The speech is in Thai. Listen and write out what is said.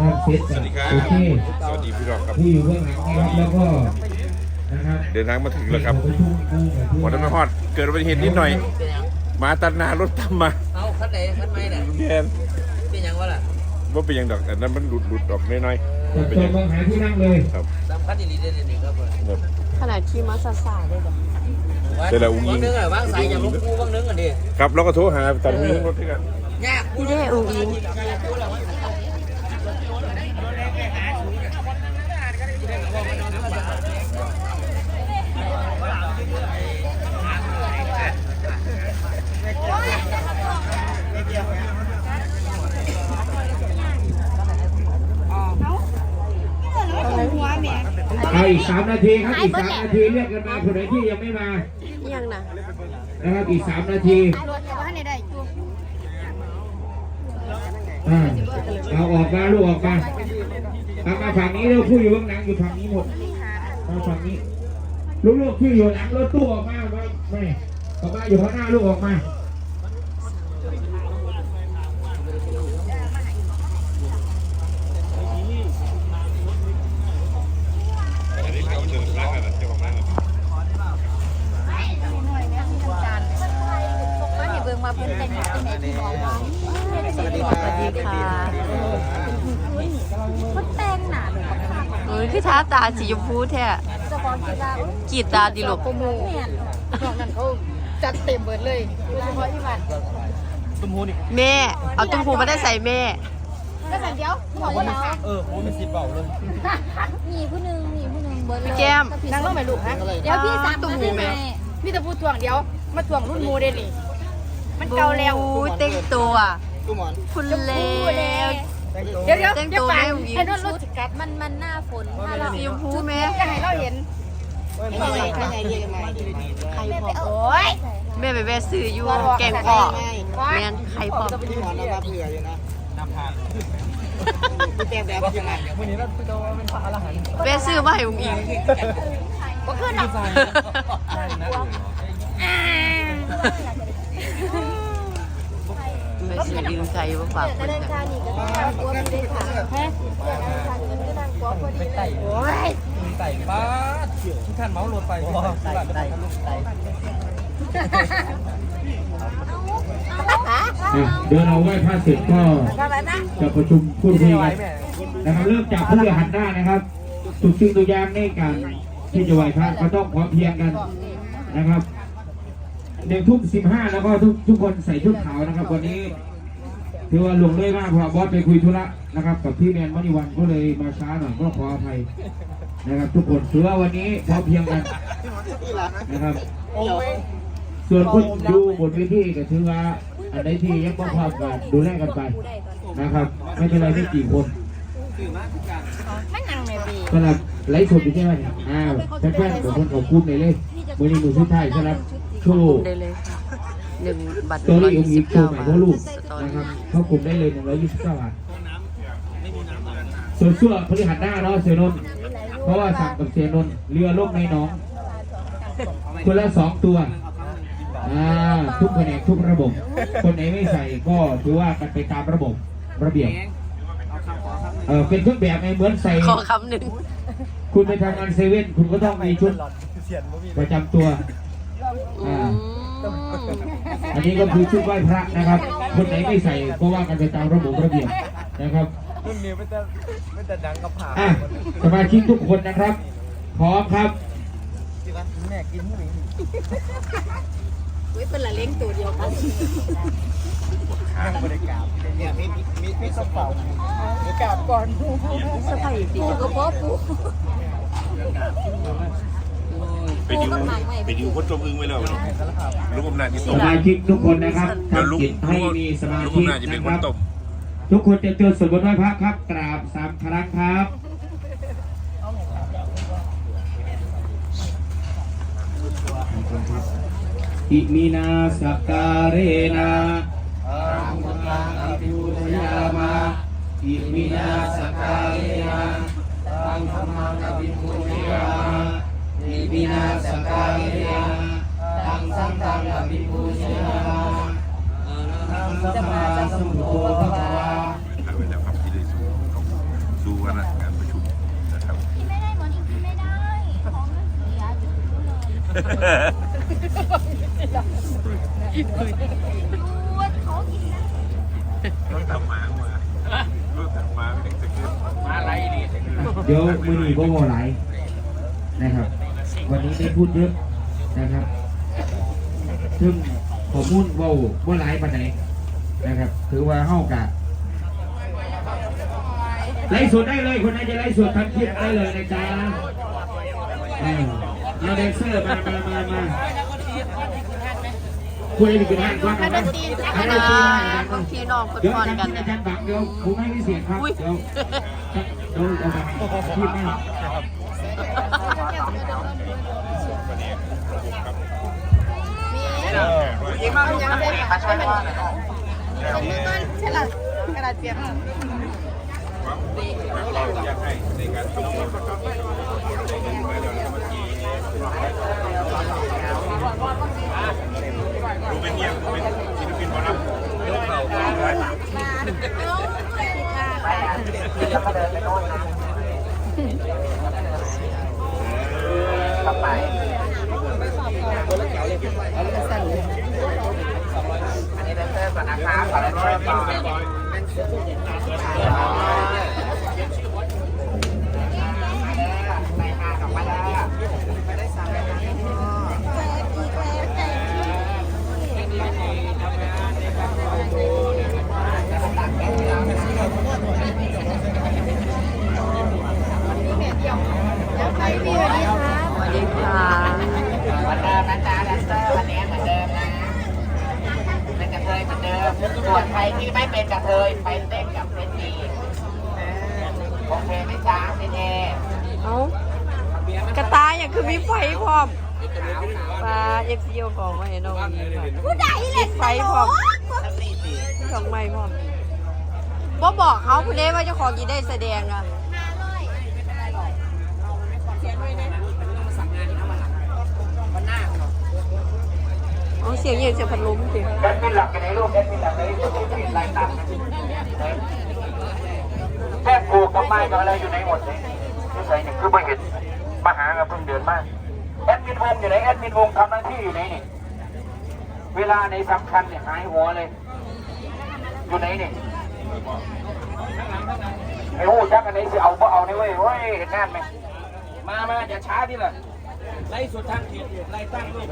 นะครับเซตสวัสดีครับโอเคสวัสดีพี่รองครับผู้อยู่เบื้องหลังนะครับแล้วก็นะครับเดินทางมาถึงแล้วครับประชุมคู่กับผู้วันนั้นมาฮอด เกิดอุบัติเหตุนิดหน่อยเป็นหยังหมาตัดหน้ารถตามมาเอาคันไหนคันไหนเนี่ยแทนเป็นหยังวะล่ะว่าเป็นหยังดอกแต่นั้นมันหลุดหลุดออกน้อยจับตัวมองหาที่นั่งเลยๆครับสำคัญอีหลีเด่นนี่ครับครับขนาดขี่มอเตอร์ไซค์ได้แบบเดี๋ยวเราอุ้งอิบางงนึงอะวางสายอย่างหลวงปู่บางนึงอะดิครับแล้วก็โทรหาตอนนี้รถที่กันยากพี่ได้อุ้งอิง เอาอีกสามนาทีครับอีกสามนาทีเรียกกันมาคนไหนที่ยังไม่มายังนะนะครับอีกสามนาทีรถจะว่าให้ได้จูอ่าเอาออกมาลูกออกมาเอามาฝั่งนี้เร็วผู้อยู่เบื้องหลังอยู่ฝั่งนี้หมดมาฝั่งนี้ลูกๆที่อยู่หลังรถตู้ออกมาไม่ไม่ออกมาอยู่ข้างหน้าลูกออกมาว่าให้เบิ่งมาเพิ่นแต่งหน้าที่ไหนที่บอกว่า สวัสดีค่ะ เพิ่นแต่งหน้าแบบ คักเฮ้ยคือท้าตาสีชมพูแท้ๆเจ้าของคิดว่ากรีดตาดิลูกโปรโมแม่นนอกนั้นเขาจัดเต็มเบิดเลยโดยเฉพาะที่บ้านแม่ เอาตุ้มพูมาได้ใส่แม่ ก็สั่นเดียวบอกว่านะคะเออผมเป็นสิบเบาเลยมีผู้หนึงมีผู้หนึงเบิดเลยพี่แก้มนั่งลงไปลูกฮะเดี๋ยวพี่สั่งตุ้มมาหูได้ไหมไหมพี่จะพูดทวงเดี๋ยว มาทวงรุ่นโมเดลนี่มันเก่าแล้วอู้เต็งตัวคุณเลว เดี๋ยวเดี๋ยวแต่งเดี๋ยวตัวไปแม่ผู้หญิง ไอ้นั่นรถสกัดมันมันหน้าฝนถ้าเราสีชมพูแม่ จะให้เราเห็นไข่พอโอ้ยแม่ไปแวะซื้ออยู่แกงพ่อแม่นไข่พอวันนี้เราคือตัวเป็นพระอรหันต์แวะซื้อมาให้อุ้งอิงก็ขึ้นหรอก ไปซื้อยืมไก่มาฝากแต่เพิ่นเดินจ้ะทางนี่ก็ต้องนั่งกลัวมันเป็นขาฮะเดินทางนี่ก็นั่งกลัวพอดีเลยโอ้ยไต่บ้าที่ท่านเมาส์รถไปไต่ไต่ไต่อะเดี๋ยวเราไหว้พระเสร็จก็อะไรนะจะประชุมพูดคุยกันนะครับเริ่มจากผู้หันหน้านะครับทุกสิ่งทุกอย่างในการที่จะไหว้พระก็ต้องพร้อมเพรียงกันนะครับ หนึ่งทุ่มสิบห้าแล้วก็ทุกทุกคนใส่ชุดขาวนะครับวันนี้ถือว่าลงเลยมากเพราะบอสไปคุยธุระนะครับ กับพี่แมนมณีวันก็เลยมาช้าหน่อยก็ขออภัยนะครับ ทุกคนถือว่าวันนี้พอเพียงกันนะครับ ส่วนคนดูบนเวทีก็ถือว่าอันใดที่ยังบ่พร้อมกันดูแลกันไปนะครับ ไม่เป็นไรไม่กี่คนสำหรับไลฟ์สดอยู่ใช่ไหมเนี่ยอ้าวแฟนๆของคนขอบคุณเลยเลยมือนี้มือสุดท้ายสำหรับ โชว์ได้เลยค่ะหนึ่งบัตรตัวนี้องค์หญิงโชว์129ใหม่บาทพ่อลูกสตอนะครี่รับเข้ากลุ่มได้เลย129บาทส่วนเสื้อพฤหัสหน้าเนาะเสียนนท์เพราะว่าสั่งกับเสียนนท์เรือล่มในหนองคนละสองตัวอ่าทุกแผนกทุกระบบ คนไหนไม่ใส่ก็ถือว่ากันไปตามระบบระเบียบเออเป็นเครื่องแบบไงเหมือนใส่ ขอคำหนึ่งคุณไปทำงานเซเว่นคุณก็ต้องมีชุดประจำตัว อือ่ามอันนี้ก็คือชุดไหว้พระนะครับ คนไหนไม่ใส่ก็ว่ากันไปตามระบบระเบียบนะครับรุ่นนี้ไม่แต่ไม่แต่ดังกับผ่าอะสมาชิกทุกคนนะครับ พร้อมครับแม่กินหมูเฮ้ยเป็นละเล้งตัวเดียวกันยังบริการเนี่ยมีมีมีกระเป๋าบริการก่อนสบายดีปูก็พอปู ไปดิวไปดิวคนจมอึ้งไว้แล้วลูกอำนาจที่สตกมาชิกทุกคนนะครับเดี๋ยวลูกทำจิตให้มีสมาลูกธิอำนาจจะเป็นนะคคนรับ ตบทุกคนจะเจอสวดบนต์ไหว้พระครับกราบสามครั้งครับ อิมินาสกการเนะอังคังอภิวุทยามาอิมินาสกการเนะอังคังอภิวุทยามา อิมินาสกการเนะอังสังฆังอภิวุทยาอนังสัมมาสัมพุทโธพระวาเอาไว้แล้วครับที่ได้สูงคณะงานประชุมนะครับกินไม่ได้หมอนอีกกินไม่ได้ของมันเสียดูว่าเขากินนะรถตามมามารถตามมาเป็นจะขึ้นมาไรนี่เดี๋ยวมือหนีบ่บ่ไหลนะครับ วันนี้ไม่พูดเยอะนะครับ ซึ่งข้อมูลเว้าบ่หลายปานใดนะครับ ถือว่าเฮากะไลฟ์สดได้เลยคนไหนจะไลฟ์สดทำคลิปได้เลยนะจ๊ะเออเอาแดนเซอร์มามามามาคุยกันกี่ท่านว่าให้กันดนะนตรีสักให้หดน่นตรีอมายบางทีน้องฟุตเดี๋ยวบอลอาจารย์กันอาจารย์บังเดี๋ยวผมให้พิเศษครับอุ้ยเดี๋ยวเดี๋ยวเอามาพูดแม่ ไปโน่นนะต่อไปอันนี้แดนเซอ ร์ก่อนนะคะขอแดนเซอร์ก่อนไปค่ะกลับมาแล้ว ไปพี่วันนี้ครับ สวัสดีค่ะ เหมือนเดิมนะจ๊ะแดนเซอร์วันนี้เหมือนเดิมนะ เป็นกระเทยเหมือนเดิม ส่วนใครที่ไม่เป็นกระเทยไปเต้นกับเซนดีโอเคไหมจ๊ะเซนเอเอากระตายอย่างคือมีไฟพร้อมปลาเอฟซีโอของมาเห็นน้องมีผู้ใดเล่นไฟพร้อมดอกไม้พร้อมบ่บอกเขาคุณเด้ว่าเจ้าของยีได้แสดงอะ เอาเสียงเย็นเสียงพัดลมสิแอดมินหลักกันในรูปแอดมินหลักในรูปที่ไล่ตามแค่ปลูกกับไม้กับอะไรอยู่ในหมดเลยที่ใส่นี่คือไม่เห็นมาหากับเพิ่งเดินมากแอดมินวงอยู่ไหนแอดมินวงทำหน้าที่อยู่ไหนนี่เวลาในสำคัญเนี่ยหายหัวเลย อยู่ไหนนี่ไอ้หูจักอันนี้สิเอาบ่เอานี่เว้ยเว้ยเห็นงานไหมมามาอย่าช้าดิล่ะ ไล่สุดทางเขตไล่ตั้งรูก